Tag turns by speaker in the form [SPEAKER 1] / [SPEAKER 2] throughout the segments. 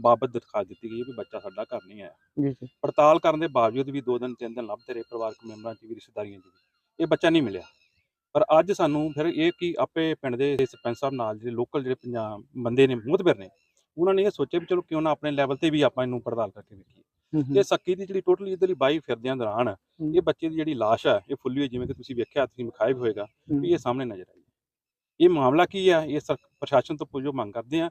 [SPEAKER 1] ਬਾਬਤ ਦਿਖਾ ਦਿੱਤੀ ਗਈ ਵੀ ਬੱਚਾ ਸਾਡਾ ਘਰ ਨਹੀਂ ਆਇਆ।
[SPEAKER 2] ਜੀ ਜੀ।
[SPEAKER 1] ਪੜਤਾਲ ਕਰਨ ਦੇ ਬਾਵਜੂਦ ਵੀ ਦੋ ਦਿਨ ਤਿੰਨ ਦਿਨ ਲੱਭਦੇ ਰਹੇ ਪਰਿਵਾਰਕ ਮੈਂਬਰਾਂ 'ਚ ਵੀ ਰਿਸ਼ਤੇਦਾਰੀਆਂ 'ਚ ਵੀ। ਇਹ ਬੱਚਾ ਨਹੀਂ ਮਿਲਿਆ। ਪਰ ਅੱਜ ਸਾਨੂੰ ਫਿਰ ਇਹ ਕਿ ਆਪੇ ਪਿੰਡ ਦੇ ਸਰਪੰਚ ਸਾਹਿਬ ਨਾਲ ਜਿਹੜੇ ਲੋਕਲ ਜਿਹੜੇ ਪੰਜਾਬ ਬੰਦੇ ਨੇ ਮੁਹਤਬਰ ਨੇ ਉਹਨਾਂ ਨੇ ਇਹ ਸੋਚਿਆ ਵੀ ਚਲੋ ਕਿਉਂ ਨਾ ਆਪਣੇ ਲੈਵਲ ਤੇ ਵੀ ਆਪਾਂ ਇਹਨੂੰ ਪੜਤਾਲ ਕਰਕੇ ਵੇਖੀਏ।
[SPEAKER 2] ਹੂੰ
[SPEAKER 1] ਇਹ ਸੱਕੀ ਦੀ ਜਿਹੜੀ ਟੋਟਲੀ ਇਧਰਲੀ ਬਾਈ ਫਿਰਦਿਆਂ ਦੌਰਾਨ
[SPEAKER 2] ਹੂੰ।
[SPEAKER 1] ਇਹ ਬੱਚੇ ਦੀ ਜਿਹੜੀ ਲਾਸ਼ ਹੈ ਇਹ ਫੁੱਲੀ ਹੋਈ ਜਿਵੇਂ ਕਿ ਤੁਸੀਂ ਵੇਖਿਆ ਤੁਸੀਂ ਵਿਖਾਇਆ ਵੀ ਹੋਏਗਾ
[SPEAKER 2] ਹੂੰ।
[SPEAKER 1] ਵੀ ਇਹ ਸਾਹਮਣੇ ਨਜ਼ਰ ਆਈ। ਇਹ ਮਾਮਲਾ ਕੀ ਆ? ਇਹ ਸਰ- ਪ੍ਰਸ਼ਾਸਨ ਤੋਂ ਪੁੱਛੋ ਮੰਗ ਕਰਦੇ ਆ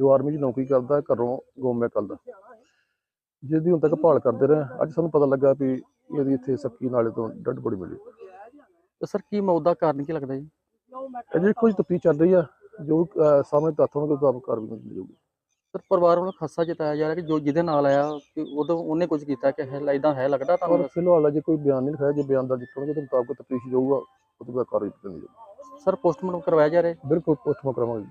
[SPEAKER 3] ਜੋ ਆਰਮੀ 'ਚ ਨੌਕਰੀ ਕਰਦਾ ਘਰੋਂ ਗੋਮੇ ਕਰਦਾ ਜਿਹਦੀ ਹੁਣ ਤੱਕ ਭਾਲ ਕਰਦੇ ਰਹੇ ਅੱਜ ਸਾਨੂੰ ਪਤਾ ਲੱਗਾ ਵੀ ਇਹਦੀ ਇੱਥੇ ਸੱਕੀ ਨਾਲੇ ਤੋਂ ਡੱਡ ਬੜੀ ਮਿਲੀ।
[SPEAKER 2] ਤੇ ਸਰ ਕੀ ਮੌਤ ਦਾ ਕਾਰਨ ਕੀ ਲੱਗਦਾ ਜੀ?
[SPEAKER 3] ਅਜੇ ਕੁਝ ਤਫਤੀਸ਼ ਚੱਲ ਰਹੀ ਆ ਜੋ ਸਾਹਮਣੇ ਤੱਥ ਹੋਣਗੇ ਮੁਤਾਬਕ ਕਾਰਵਾਈ ਕੀਤੀ ਜਾਊਗੀ।
[SPEAKER 2] ਸਰ ਪਰਿਵਾਰ ਵੱਲੋਂ ਖਾਸਾ ਜਤਾਇਆ ਜਾ ਰਿਹਾ ਕਿ ਜੋ ਜਿਹਦੇ ਨਾਲ ਆਇਆ ਕਿ ਉਦੋਂ ਉਹਨੇ ਕੁਝ ਕੀਤਾ ਕਿ ਹੈ ਇਦਾਂ ਹੈ ਲੱਗਦਾ ਤੁਹਾਨੂੰ
[SPEAKER 3] ਫਿਲਹਾਲ ਅਜੇ ਕੋਈ ਬਿਆਨ ਨਹੀਂ ਲਿਖਾਇਆ ਜੇ ਬਿਆਨ ਦਰਜ ਕਰਨਗੇ ਤਾਂ ਮੁਤਾਬਕ ਤਫਤੀਸ਼ ਜਾਊਗਾ ਉਹ ਤੋਂ ਬਾਅਦ ਕਾਰਵਾਈ ਕੀਤੀ ਜਾਊਗੀ।
[SPEAKER 2] ਸਰ ਪੋਸਟਮਾਰਟਮ ਕਰਵਾਇਆ ਜਾ ਰਿਹਾ?
[SPEAKER 3] ਬਿਲਕੁਲ ਪੋਸਟਮਾਰਟਮ ਕਰਾਵਾਂਗੇ।